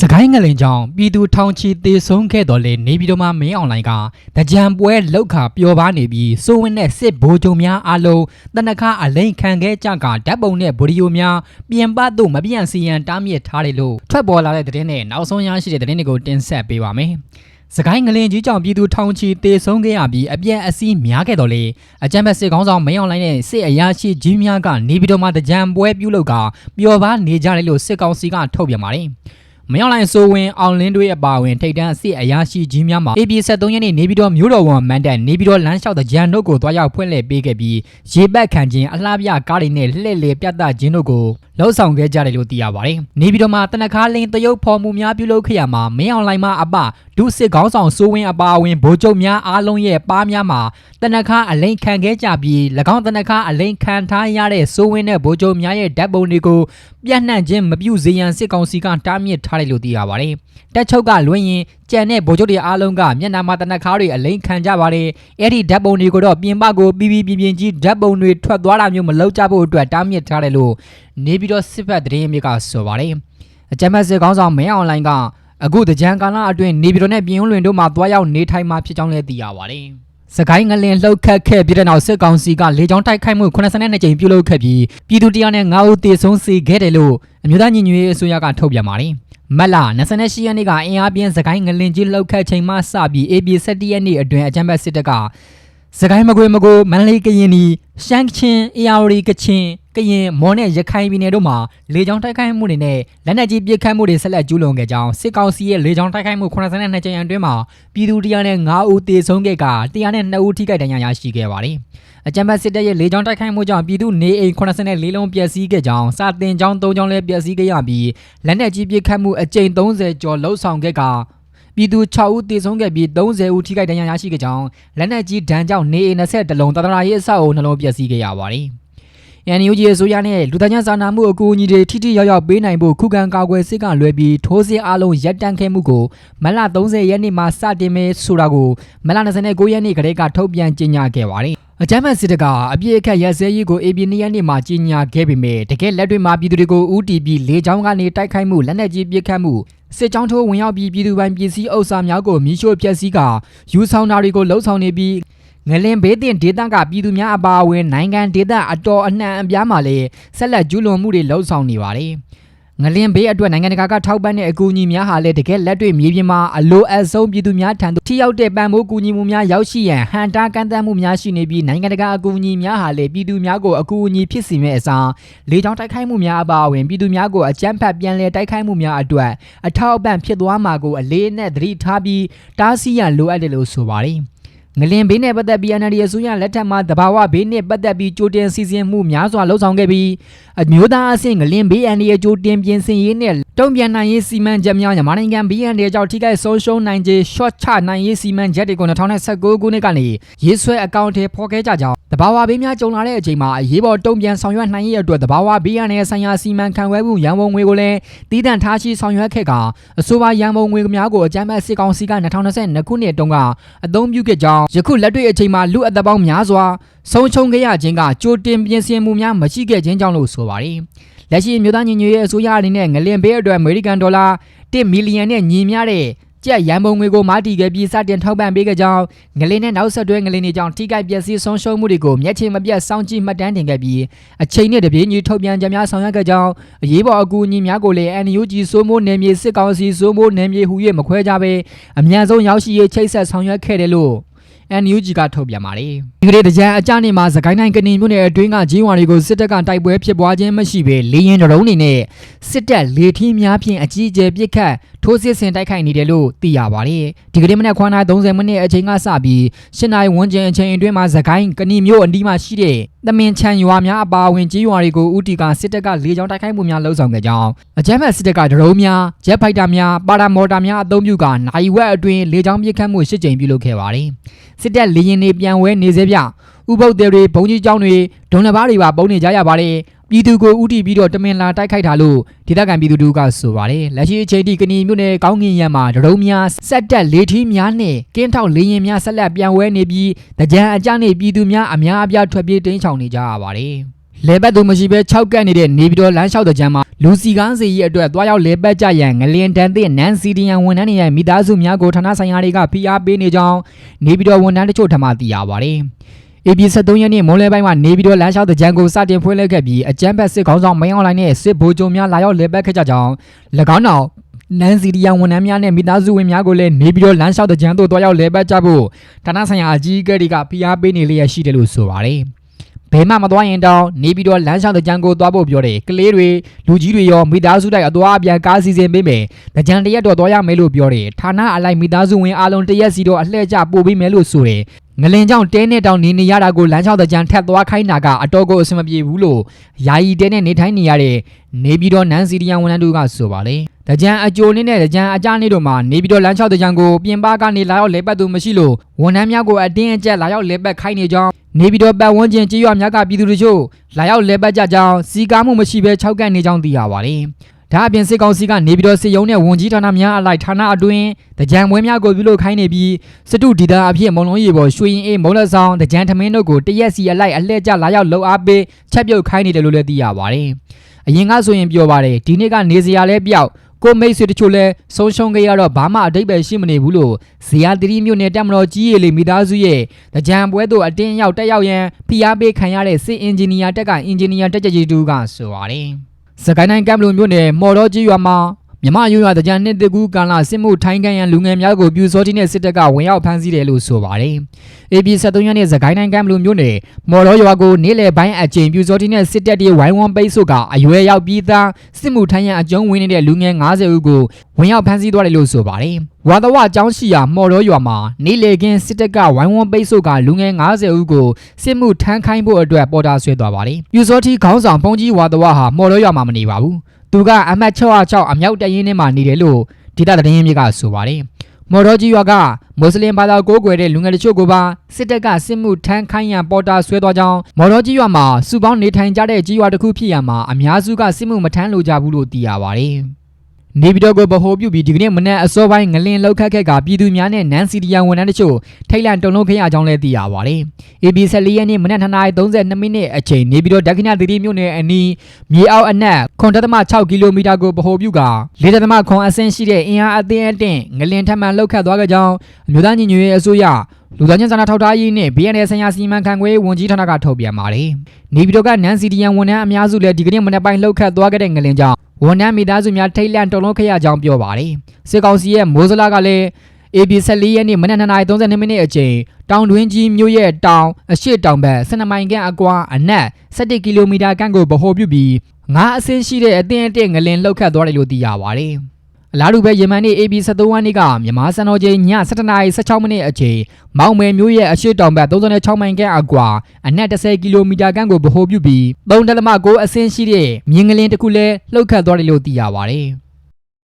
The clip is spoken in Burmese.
စကိုင်းငလင်ကြောင့်ပြည်သူထောင်ချီတေဆုံးခဲ့တော်လဲနေပြည်တော်မှာမင်းအွန်လိုင်းကတကြံပွဲလောက်ခပျော်ပါနေပြီးစိုးဝင်းတဲ့စစ်ဗိုလ်ချုပ်များအလုံးတနခါအလိန်ခံခဲ့ကြကဓာတ်ပုံနဲ့ဗီဒီယိုများပြင်ပသို့မပြန့်စီရန်တားမြစ်ထားတယ်လို့ထွက်ပေါ်လာတဲ့သတင်းနဲ့နောက်ဆုံးရရှိတဲ့သတင်းတွေကိုတင်ဆက်ပေးပါမယ်။စကိုင်းငလင်ကြီးကြောင့်ပြည်သူထောင်ချီတေဆုံးခဲ့ရပြီးအပြည့်အစည်းများခဲ့တော်လေအကြမ်းဖက်စစ်ကောင်းဆောင်မင်းအောင်လိုင်းနဲ့စစ်အရာရှိကြီးများကနေပြည်တော်မှာတကြံပွဲပြုလုပ်ကပျော်ပါနေကြတယ်လို့စစ်ကောင်စီကထုတ်ပြန်ပါတယ်။ မရောက်လိုက်ဆိုဝင်အောင်လင်းတွေအပါအဝင်ထိတ်တန်းအစစ်အရာရှိကြီးများမှာ AP 73ရက်နေ့နေပြည်တော်မြို့တော်ဝန်မန်တက်နေပြည်တော်လမ်းလျှောက်တဲ့ဂျန်တို့ကိုတွားရောက်ဖွင့်လှစ်ပေးခဲ့ပြီးရေပက်ခံခြင်းအလှပြကားတွေနဲ့လှည့်လည်ပြသခြင်းတို့ကိုလှုပ်ဆောင်ခဲ့ကြတယ်လို့သိရပါတယ်။နေပြည်တော်မှာတနခါလင်းတရုတ်ဖော်မှုများပြုလုပ်ခဲ့ရမှာမင်းအောင်လိုင်းမအပဒုစစ်ကောင်းဆောင်စိုးဝင်းအပါအဝင်ဗိုလ်ချုပ်များအားလုံးရဲ့ပါးများမှာတနခါအလိန်ခံခဲ့ကြပြီး၎င်းတနခါအလိန်ခံထားရတဲ့စိုးဝင်းနဲ့ဗိုလ်ချုပ်များရဲ့ဓာတ်ပုံတွေကိုပြန့်နှံ့ခြင်းမပြုစေရန်စစ်ကောင်စီကတားမြစ်ထားတယ်လို့သိရပါတယ်။တက်ချုပ်ကလွှင့်ရင်ကြံတဲ့ဗိုလ်ချုပ်တွေအားလုံးကမျက်နှာမှာတနခါတွေအလိန်ခံကြပါတယ်။အဲ့ဒီဓာတ်ပုံတွေကိုတော့ပြင်ပကိုပြီးပြီးပြင်းပြင်းကြီးဓာတ်ပုံတွေထွက်သွားတာမျိုးမလုပ်ကြဖို့အတွက်တားမြစ်ထားတယ်လို့နေပြည်တော်စစ်ဖက်သတင်းအမြစ်ကဆိုပါတယ်။အကြမ်းဖက်စစ်ကောင်းဆောင်မင်းအောင်လိုင်းကအခုတကြံကာလအတွင်းနေပြည်တော်နဲ့ပြင်ဦးလွင်တို့မှာတွားရောက်နေထိုင်မှာဖြစ်ကြောင်းလည်းသိရပါတယ်။ စကိုင်းငလင်လှုပ်ခတ်ခဲ့ပြီးတဲ့နောက်စစ်ကောင်စီကလေကြောင်းတိုက်ခိုက်မှု82ကြိမ်ပြုလုပ်ခဲ့ပြီးပြည်သူတရားနဲ့9ဦးသေဆုံးစေခဲ့တယ်လို့အမျိုးသားညီညွတ်ရေးအစိုးရကထုတ်ပြန်ပါတယ်။မတ်လ28ရက်နေ့ကအင်အားပြင်းစကိုင်းငလင်ကြီးလှုပ်ခတ်ချိန်မှစပြီး AB 17ရက်နေ့အတွင်းအကြမ်းဖက်စစ်တပ်ကစကိုင်းမကွေမကိုမန္တလေးကရင်နီရှမ်းချင်းအေရဝတီကချင် ကရင်မော်နဲ့ရခိုင်ပြည်နယ်တို့မှာလေကြောင်းတိုက်ခိုက်မှုတွေနဲ့လက်နက်ကြီးပစ်ခတ်မှုတွေဆက်လက်ကျူးလွန်ခဲ့ကြောင်းစစ်ကောင်စီရဲ့လေကြောင်းတိုက်ခိုက်မှု82ကြိမ်အတွင်းမှာပြည်သူတရားနဲ့9ဦးသေဆုံးခဲ့ကတရားနဲ့2ဦးထိခိုက်ဒဏ်ရာရရှိခဲ့ပါတယ်။အကြမ်းဖက်စစ်တပ်ရဲ့လေကြောင်းတိုက်ခိုက်မှုကြောင့်ပြည်သူနေအိမ်84လုံးပျက်စီးခဲ့ကြောင်းစာတင်ကြောင်း3ကြောင်းလည်းပျက်စီးခဲ့ရပြီးလက်နက်ကြီးပစ်ခတ်မှုအကြိမ်30ကျော်လှုပ်ဆောင်ခဲ့ကပြည်သူ6ဦးသေဆုံးခဲ့ပြီး30ဦးထိခိုက်ဒဏ်ရာရရှိခဲ့ကြောင်းလက်နက်ကြီးဒဏ်ကြောင့်နေအိမ်20လုံးတတရာရေးအဆောက်အုံနှလုံးပျက်စီးခဲ့ရပါတယ်။ NUG အစိုးရနဲ့လူသားချင်းစာနာမှုအကူအညီတွေထိထိရောက်ရောက်ပေးနိုင်ဖို့ခုခံကာကွယ်စစ်ကလွယ်ပြီးထိုးစစ်အလုံးရပ်တန့်ခဲ့မှုကိုမလ30ရက်နေ့မှာစတင်မယ်ဆိုတာကိုမလ29ရက်နေ့ကတည်းကထုတ်ပြန်ကြေညာခဲ့ပါတယ်။အကြမ်းဖက်စစ်တပ်ကအပြည့်အခက်ရစဲရေးကို AB 2ရက်နေ့မှာကြေညာခဲ့ပေမဲ့တကယ်လက်တွေ့မှာပြည်သူတွေကိုဦးတည်ပြီးလေကြောင်းကနေတိုက်ခိုက်မှုလက်နက်ကြီးပစ်ခတ်မှုစစ်ကြောင်းထိုးဝင်ရောက်ပြီးပြည်သူပိုင်ပစ္စည်းဥစ္စာများကိုမိရှို့ဖျက်ဆီးကယူဆောင်တာတွေကိုလှုံ့ဆော်နေပြီး ငလင်ဘေးတင်ဒေသကပြည်သူများအပါအဝင်နိုင်ငံဒေသအတော်အနှံ့အပြားမှာလည်းဆက်လက်ကျူးလွန်မှုတွေလှုံ့ဆော်နေပါတယ်။ငလင်ဘေးအတွက်နိုင်ငံတကာကထောက်ပံ့တဲ့အကူအညီများဟာလည်းတကယ်လက်တွေ့မြေပြင်မှာအလိုအဆုံးပြည်သူများထံသို့ထိရောက်တဲ့ပံ့ပိုးကူညီမှုများရောက်ရှိရန်ဟန်တာကန့်သတ်မှုများရှိနေပြီးနိုင်ငံတကာအကူအညီများဟာလည်းပြည်သူများကိုအကူအညီဖြစ်စေမယ့်အစားလေကြောင်းတိုက်ခိုက်မှုများအပါအဝင်ပြည်သူများကိုအကြမ်းဖက်ပြန်လည်တိုက်ခိုက်မှုများအတွက်အထောက်အပံ့ဖြစ်သွားမှာကိုအလေးအနက်သတိထားပြီးတားဆီးရန်လိုအပ်တယ်လို့ဆိုပါတယ်။ ငလင်ဘေးနဲ့ပတ်သက်ပြီး NLD အစိုးရလက်ထက်မှာတဘာဝဘေးနဲ့ပတ်သက်ပြီးကြိုတင်စီစဉ်မှုများစွာလှုပ်ဆောင်ခဲ့ပြီးအမျိုးသားအဆင့်ငလင်ဘေးအန္တရာယ်ကြိုတင်ပြင်ဆင်ရေးနဲ့တုံ့ပြန်နိုင်ရေးစီမံချက်များမြန်မာနိုင်ငံဘေးအန္တရာယ်ကြောင့်ထိခိုက်ဆုံးရှုံးနိုင်ခြေ short ချနိုင်ရေးစီမံချက်တွေကို2019ခုနှစ်ကနေရေးဆွဲအကောင့်ထဲဖော်ခဲ့ကြကြောင်းတ ဘာဝဘေးများကြုံလာတဲ့အချိန်မှာအရေးပေါ်တုံ့ပြန်ဆောင်ရွက်နိုင်ရေးအတွက်တဘာဝဘေးအန္တရာယ်ဆိုင်ရာစီမံခန့်ခွဲမှုရန်ပုံငွေကိုလည်းတည်တံ့ထားရှိဆောင်ရွက်ခဲ့ကအဆိုပါရန်ပုံငွေများကိုအကြမ်းဖက်စစ်ကောင်စီက2022ခုနှစ်တုန်းကအသုံးပြုခဲ့ကြောင်းယခုလက်တွေ့အချိန်မှာလူအသက်ပေါင်းများစွာဆုံးရှုံးခဲ့ရခြင်းကကြိုတင်ပြင်ဆင်မှုများမရှိခဲ့ခြင်းကြောင့်လို့ဆိုပါတယ်။လက်ရှိမြို့သားညီညွတ်ရေးအစိုးရအနေနဲ့ငလင်ဘေးအတွက်အမေရိကန်ဒေါ်လာ1မီလီယံနဲ့ညီမျှတဲ့ ကျပ်ရန်ပုံငွေကိုမာတီခဲ့ပြီးစတင်ထောက်ပံ့ပေးခဲ့ကြောင်းငလင်နဲ့နောက်ဆက်တွဲငလင်တွေကြောင့်ထိခိုက်ပျက်စီးဆုံးရှုံးမှုတွေကိုမျက်ခြေမပြတ်စောင့်ကြည့်မှတ်တမ်းတင်ခဲ့ပြီးအချိန်နဲ့တပြေးညီထုတ်ပြန်ကြများဆောင်ရွက်ခဲ့ကြောင်းအရေးပေါ်အကူအညီများကိုလည်း NUG စိုးမိုးနယ်မြေစစ်ကောင်စီစိုးမိုးနယ်မြေဟူ၍မခွဲကြဘဲအမြန်ဆုံးရောက်ရှိရေးချိတ်ဆက်ဆောင်ရွက်ခဲ့တယ်လို့ NUG ကထုတ်ပြန်ပါတယ်။ဒီကနေ့တကြံအကြနေမှာသခိုင်းတိုင်းကနေမြို့နယ်အတွင်းကဂျင်းဝါတွေကိုစစ်တပ်ကတိုက်ပွဲဖြစ်ပွားခြင်းမရှိဘဲလေရင်တရုံးနေနဲ့စစ်တပ်လေထီးများဖြင့်အကြီးအကျယ်ပစ်ခတ် ထိုးစစ်ဆင်တိုက်ခိုက်နေတယ်လို့သိရပါတယ်။ဒီကနေ့မနက်ခွန်နာ30မိနစ်အချိန်ကစပြီးရှစ်နိုင်ဝန်းကျင်အချိန်အတွင်းမှာသခိုင်းကနေမြို့အနီးမှာရှိတဲ့သမင်ချန်ရွာများအပါအဝင်ကြီးရွာတွေကိုဦးတီကစစ်တပ်ကလေကြောင်းတိုက်ခိုက်မှုများလှုံ့ဆော်ခဲ့ကြောင်းအကြမ်းဖက်စစ်တပ်ကဒရုန်းများဂျက်ဖိုက်တာများပါရာမော်တာများအသုံးပြုကနိုင်ဝက်အတွင်းလေကြောင်းပစ်ခတ်မှုရှစ်ကြိမ်ပြုလုပ်ခဲ့ပါတယ်။စစ်တပ်လေရင်တွေပြန်ဝဲနေစေပြဥပုပ်တွေတွေဘုံကြီးကျောင်းတွေဒုံလဘာတွေပါပုံနေကြရပါတယ် ပြည်သူကိုဥတီပြီးတော့တမင်လာတိုက်ခိုက်တာလို့ဒေသခံပြည်သူတို့ကဆိုပါတယ်လက်ရှိအချိန်ထိကဏီမြို့နယ်ကောင်းငင်ရံမှာဒရုံများစက်တက်လေထီးများနဲ့ကင်းထောက်လေရင်များဆက်လက်ပြန်ဝဲနေပြီးတကြံအကြနေပြည်သူများအများအပြားထွက်ပြေးတိမ်းချောင်နေကြရပါတယ်လဲဘက်သူမရှိဘဲ၆ကက်နေတဲ့နေပြည်တော်လမ်းလျှောက်တဲ့ကြမ်းမှာလူစီကားစီရဲ့အတွက်တွားရောက်လဲပတ်ကြရန်ငလင်တန်သည့်နန်စီဒီယန်ဝန်ထမ်းတွေရဲ့မိသားစုများကိုဌာနဆိုင်ရာတွေကဖိအားပေးနေကြောင်းနေပြည်တော်ဝန်ထမ်းတချို့ထမှသိရပါတယ်။ AB 73ရက်နေ့မွန်လယ်ပိုင်းမှာနေပြည်တော်လမ်းလျှောက်တဲ့ကြံကိုစတင်ဖွင့်လှစ်ခဲ့ပြီးအကြမ်းဖက်စစ်ခေါင်းဆောင်မင်းအောင်လှိုင်နဲ့စစ်ဗိုလ်ချုပ်များလာရောက်လဲပတ်ခဲ့ကြကြောင်း၎င်းနောက်နန်စီဒီယန်ဝန်ထမ်းများနဲ့မိသားစုဝင်များကိုလည်းနေပြည်တော်လမ်းလျှောက်တဲ့ကြံသို့တွားရောက်လဲပတ်ကြဖို့ဌာနဆိုင်ရာအကြီးအကဲတွေကဖိအားပေးနေလျက်ရှိတယ်လို့ဆိုပါတယ်။ဘယ်မှမသွားရင်တောင်နေပြီးတော့လမ်းလျှောက်တဲ့ကြံကိုသွားဖို့ပြောတယ်ကလေးတွေလူကြီးတွေရောမိသားစုတိုက်အသွားအပြန်ကားစီစဉ်ပေးမယ်တကြံတရက်တော့သွားရမယ်လို့ပြောတယ်ဌာနအလိုက်မိသားစုဝင်အားလုံးတရက်စီတော့အလှည့်ကျပို့ပေးမယ်လို့ဆိုတယ် ငလင်ကြောင့်တဲနဲ့တောင်နေနေရတာကိုလမ်းလျှောက်တဲ့ကြံထက်သွားခိုင်းတာကအတော်ကိုအဆင်မပြေဘူးလို့ယာယီတဲနဲ့နေထိုင်နေရတဲ့နေပြီးတော့နန်စီရီယန်ဝန်ထမ်းတို့ကဆိုပါလေတကြံအကျိုးနေနဲ့တကြံအကြနေတို့မှာနေပြီးတော့လမ်းလျှောက်တဲ့ကြံကိုပြင်ပကနေလာရောက်လဲပတ်သူမရှိလို့ဝန်ထမ်းများကိုအတင်းအကျပ်လာရောက်လဲပတ်ခိုင်းနေကြောင်းနေပြည်တော်ပတ်ဝန်းကျင်ကြေးရွာများကပြည်သူတို့ချို့လာရောက်လဲပတ်ကြကြောင်းစီကားမှုမရှိဘဲ၆ကန့်နေကြောင်းသိရပါတယ်။ ဒါအပြင်စစ်ကောင်စီကနေပြည်တော်စစ်ရုံးနဲ့ဝန်ကြီးဌာနများအလိုက်ဌာနအတွင်းတကြံပွဲများကိုပြုလုပ်ခိုင်းနေပြီးစစ်တုဒေတာအဖြစ်မုံလုံးရေပေါ်ရွှေရင်အေးမုံလက်ဆောင်တကြံထမင်းတို့ကိုတရက်စီအလိုက်အလှည့်ကျလာရောက်လှုပ်အားပေးချက်ပြုတ်ခိုင်းနေတယ်လို့လည်းသိရပါတယ်။အရင်ကဆိုရင်ပြောပါတယ်ဒီနေ့ကနေစရာလဲပြောက်ကိုမိတ်ဆွေတချို့လဲဆုံးရှုံးခဲ့ရတော့ဘာမှအတိတ်ပဲရှိမနေဘူးလို့ဇေယျသတိမြို့နယ်တက်မတော်ကြီးရည်လေမိသားစုရဲ့တကြံပွဲသို့အတင်းရောက်တက်ရောက်ရန်ဖိအားပေးခံရတဲ့စစ်အင်ဂျင်နီယာတက်ကအင်ဂျင်နီယာတက်ကြကြီးတူကဆိုပါတယ်။ စကိုင်းတိုင်းကမ်ဘလူမြို့နယ်မော်တော်ကြီးရွာမှာမြမရွာတကြံနှစ်တကူကာလာစစ်မှုထိုင်းကန်ရန်လူငယ်များကိုပြူစောတိနဲ့စစ်တပ်ကဝင်ရောက်ဖမ်းဆီးတယ်လို့ဆိုပါတယ်။ AB 73ရက်နေ့စကိုင်းတိုင်းကမ်ဘလူမြို့နယ်မော်တော်ရွာကိုနေ့လယ်ပိုင်းအချိန်ပြူစောတိနဲ့စစ်တပ်တွေဝိုင်းဝန်းပိတ်ဆို့ကအရွယ်ရောက်ပြီးသားစစ်မှုထိုင်းရန်အကျုံးဝင်နေတဲ့လူငယ်90ဦးကိုဝင်ရောက်ဖမ်းဆီးသွားတယ်လို့ဆိုပါတယ်။ဝါသဝအကြောင်းရှိရာမော်တော်ရွာမှာနေ့လယ်ခင်းစစ်တပ်ကဝိုင်းဝန်းပိတ်ဆို့ကလူငယ်90ဦးကိုစစ်မှုထမ်းခိုင်းဖို့အတွက်ပေါ်တာဆွဲသွားပါတယ်။ပြူစောတိခေါင်းဆောင်ဖုန်ကြီးဝါသဝဟာမော်တော်ရွာမှာမနေပါဘူး။သူကအမတ်606အမြောက်တရင်ထဲမှာနေတယ်လို့ဒေတာသတင်းမြေကဆိုပါတယ်။ မော်တော်ကြီးရွာကမွတ်စလင်ဘာသာကိုးကွယ်တဲ့လူငယ်တချို့ကိုပါစစ်တပ်ကစစ်မှုထမ်းခိုင်းရန်ပေါ်တာဆွဲသွားကြောင်းမော်တော်ကြီးရွာမှာစုပေါင်းနေထိုင်ကြတဲ့ကြီးရွာတစ်ခုဖြစ်ရမှာအများစုကစစ်မှုမထမ်းလိုကြဘူးလို့သိရပါတယ်။ နေပြည်တော်ကိုဗဟိုပြုပြီးဒီကနေ့မနက်အစောပိုင်းငလင်လောက်ခတ်ခက်ကပြည်သူများနဲ့နန်စီတီယန်ဝန်ထမ်းတချို့ထိတ်လန့်တုန်လှုပ်ခဲ့ရကြောင်းလည်းသိရပါတယ်။ AB 14ရက်နေ့မနက်2:32မိနစ်အချိန်နေပြည်တော်ဒက္ခိဏသတိမြို့နယ်အနီးမြေအောက်အနက်9.6ကီလိုမီတာကိုဗဟိုပြုက4.9အဆင့်ရှိတဲ့အင်အားအသင်းအတင်းငလင်ထပ်မံလောက်ခတ်သွားကြကြောင်းအမျိုးသားညီညွတ်ရေးအစိုးရ လူသားချင်းစာနာထောက်ထားရေးနဲ့ BNL ဆိုင်ရာစီမံခန့်ခွဲရေးဝန်ကြီးဌာနကထုတ်ပြန်ပါတယ်။နေပြည်တော်ကနန်စီတီယန်ဝန်ထမ်းအများစုလည်းဒီကနေ့မနက်ပိုင်းလှုပ်ခတ်သွားခဲ့တဲ့ငလင်ကြောင့်ဝန်ထမ်းမိသားစုများထိတ်လန့်တုန်လှုပ်ခဲ့ရကြောင်းပြောပါတယ်။စစ်ကောင်စီရဲ့မိုးစလာကလည်း AB 14ရက်နေ့မနက်2:32မိနစ်အချိန်တောင်တွင်းကြီးမြို့ရဲ့တောင်အရှိတောင်ဘက်12မိုင်ခန့်အကွာအနက်17ကီလိုမီတာခန့်ကိုဗဟိုပြုပြီးငါးအဆင်းရှိတဲ့အသင်းအတင့်ငလင်လှုပ်ခတ်သွားတယ်လို့သိရပါတယ်။ အလားတူပဲယမန်နေ့ AB 73ဝန်းနေ့ကမြန်မာစံတော်ချိန်ည7:16မိနစ်အချိန်မောင်မယ်မြို့ရဲ့အရှိတောင်ဘက်36မိုင်ခန့်အကွာအနက်10ကီလိုမီတာခန့်ကိုဗဟိုပြုပြီး3.9အဆင်းရှိတဲ့မြင်းငလင်တစ်ခုလည်းလှုပ်ခတ်သွားတယ်လို့သိရပါတယ်။